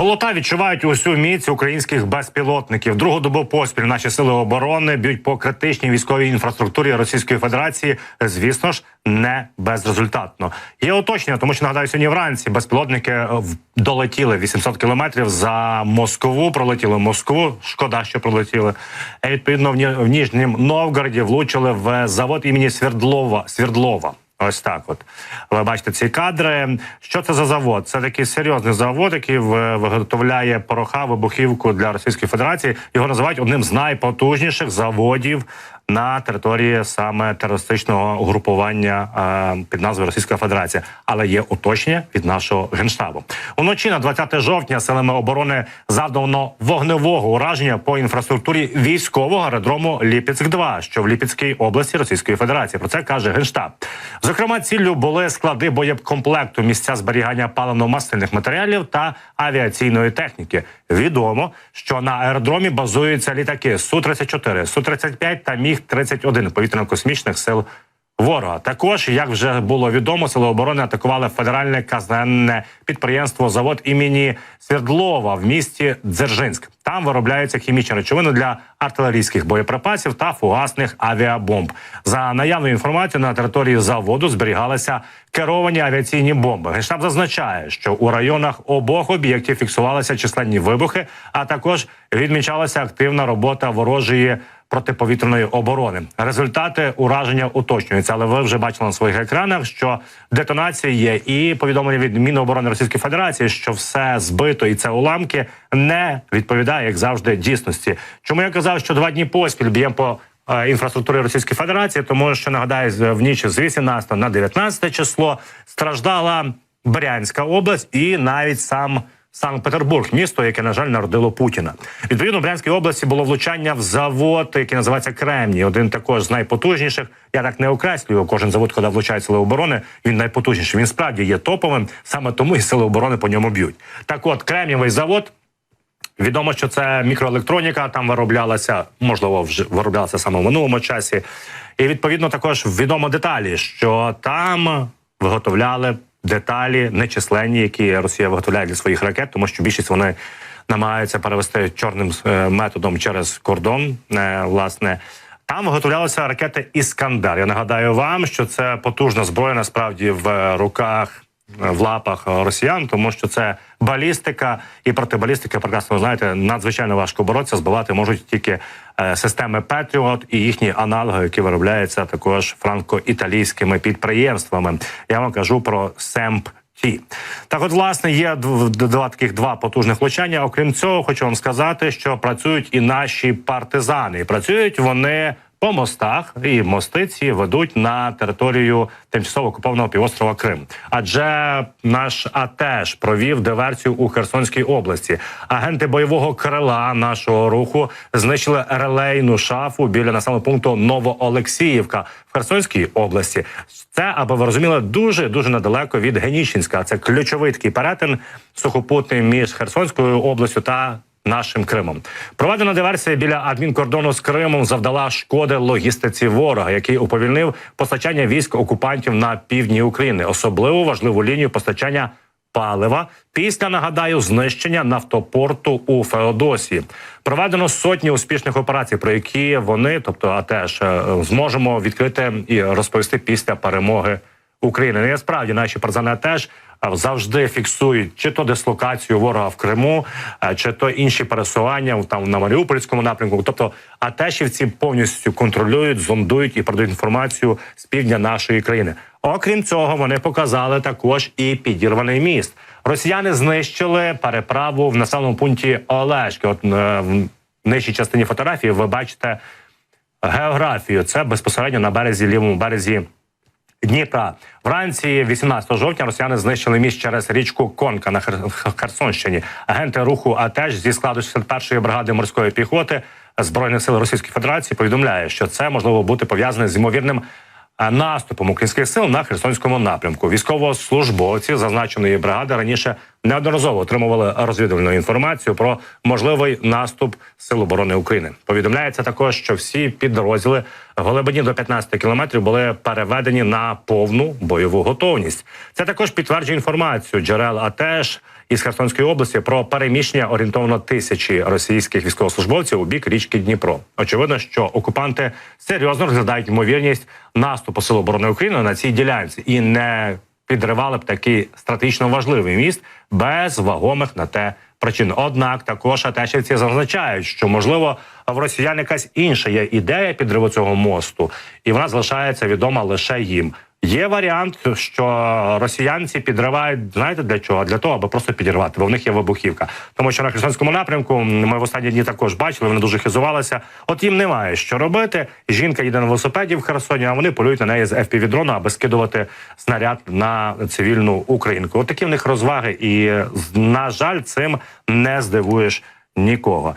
Болота відчувають усю міць українських безпілотників. Другу добу поспіль наші сили оборони б'ють по критичній військовій інфраструктурі Російської Федерації. Звісно ж, не безрезультатно. Є уточнення, тому що нагадаю, сьогодні вранці безпілотники е, долетіли 800 кілометрів за Москву. Пролетіли Москву. Шкода, що пролетіли. І, відповідно в, Ні- в Ніжнім Новгороді влучили в завод імені Свердлова. Свердлова. Ось так, от ви бачите ці кадри. Що це за завод? Це такий серйозний завод, який виготовляє пороха, вибухівку для Російської Федерації. Його називають одним з найпотужніших заводів на території саме терористичного угрупування е, під назвою Російська Федерація. Але є уточнення від нашого генштабу. Уночі на 20 жовтня силами оборони завдано вогневого ураження по інфраструктурі військового аеродрому Ліпецьк 2 що в Ліпецькій області Російської Федерації. Про це каже генштаб. Зокрема, ціллю були склади боєкомплекту, місця зберігання паливно-масляних матеріалів та авіаційної техніки. Відомо, що на аеродромі базуються літаки су 34 су 35 та міг 31 повітряно-космічних сил. Ворога також, як вже було відомо, сили оборони атакували федеральне казенне підприємство завод імені Свердлова в місті Дзержинськ. Там виробляються хімічні речовини для артилерійських боєприпасів та фугасних авіабомб. За наявною інформацією на території заводу зберігалися керовані авіаційні бомби. Генштаб зазначає, що у районах обох об'єктів фіксувалися численні вибухи, а також відмічалася активна робота ворожої протиповітряної оборони. Результати ураження уточнюються, але ви вже бачили на своїх екранах, що детонація є, і повідомлення від Міноборони Російської Федерації, що все збито і це уламки не відповідає, як завжди, дійсності. Чому я казав, що два дні поспіль б'ємо по е, інфраструктурі Російської Федерації, тому що нагадаю, в ніч з 18 на 19 число страждала Брянська область і навіть сам. Санкт-Петербург, місто, яке на жаль народило Путіна. Відповідно, в Брянській області було влучання в завод, який називається Кремній. Один також з найпотужніших. Я так не окреслюю. Кожен завод, коли влучають сили оборони, він найпотужніший. Він справді є топовим. Саме тому і сили оборони по ньому б'ють. Так, от Кремнієвий завод. Відомо, що це мікроелектроніка там вироблялася, можливо, вже вироблялася саме в минулому часі. І відповідно також відомо деталі, що там виготовляли деталі нечисленні, які Росія виготовляє для своїх ракет, тому що більшість вони намагаються перевести чорним е, методом через кордон. е, Власне. Там виготовлялися ракети Іскандер. Я нагадаю вам, що це потужна зброя насправді в руках в лапах росіян, тому що це балістика і проти балістики, прекрасно знаєте, надзвичайно важко боротися. Збивати можуть тільки е, системи Петріот і їхні аналоги, які виробляються також франко-італійськими підприємствами. Я вам кажу про СЕМП. Ті так, от власне є дв- два таких два потужних влучання. Окрім цього, хочу вам сказати, що працюють і наші партизани. І Працюють вони по мостах, і мости ці ведуть на територію тимчасово окупованого півострова Крим. Адже наш АТЕШ провів диверсію у Херсонській області. Агенти бойового крила нашого руху знищили релейну шафу біля населеного пункту Новоолексіївка в Херсонській області. Це, аби ви розуміли, дуже дуже недалеко від Генічинська. Це ключовий такий перетин сухопутний між Херсонською областю та нашим Кримом. Проведена диверсія біля адмінкордону з Кримом завдала шкоди логістиці ворога, який уповільнив постачання військ окупантів на півдні України, особливо важливу лінію постачання. Палива після нагадаю знищення нафтопорту у Феодосії проведено сотні успішних операцій, про які вони, тобто а теж е, зможемо відкрити і розповісти після перемоги України. Ну, і справді наші партизани теж завжди фіксують чи то дислокацію ворога в Криму, е, чи то інші пересування там на Маріупольському напрямку. Тобто атешівці повністю контролюють, зондують і передають інформацію з півдня нашої країни. Окрім цього, вони показали також і підірваний міст. Росіяни знищили переправу в населеному пункті Олешки. От е, в нижчій частині фотографії ви бачите географію. Це безпосередньо на березі лівому березі Дніпра вранці 18 жовтня росіяни знищили міст через річку Конка на Херсонщині. Агенти руху АТЕШ зі складу 61-ї бригади морської піхоти збройних сил Російської Федерації повідомляє, що це можливо бути пов'язане з ймовірним е, наступом українських сил на Херсонському напрямку. Військовослужбовці зазначеної бригади раніше неодноразово отримували розвідувальну інформацію про можливий наступ сил оборони України. Повідомляється також, що всі підрозділи в глибині до 15 кілометрів були переведені на повну бойову готовність. Це також підтверджує інформацію джерел АТЕШ із Херсонської області про переміщення орієнтовно тисячі російських військовослужбовців у бік річки Дніпро. Очевидно, що окупанти серйозно розглядають ймовірність наступу Сил оборони України на цій ділянці і не підривали б такий стратегічно важливий міст без вагомих на те причин. Однак також атешівці зазначають, що можливо в росіян якась інша є ідея підриву цього мосту, і вона залишається відома лише їм. Є варіант, що росіянці підривають знаєте для чого? Для того, аби просто підірвати, бо в них є вибухівка. Тому що на Херсонському напрямку ми в останні дні також бачили, вони дуже хизувалися. От їм немає що робити. Жінка їде на велосипеді в Херсоні, а вони полюють на неї з FPV-дрона, аби скидувати снаряд на цивільну українку. От такі в них розваги, і на жаль, цим не здивуєш нікого.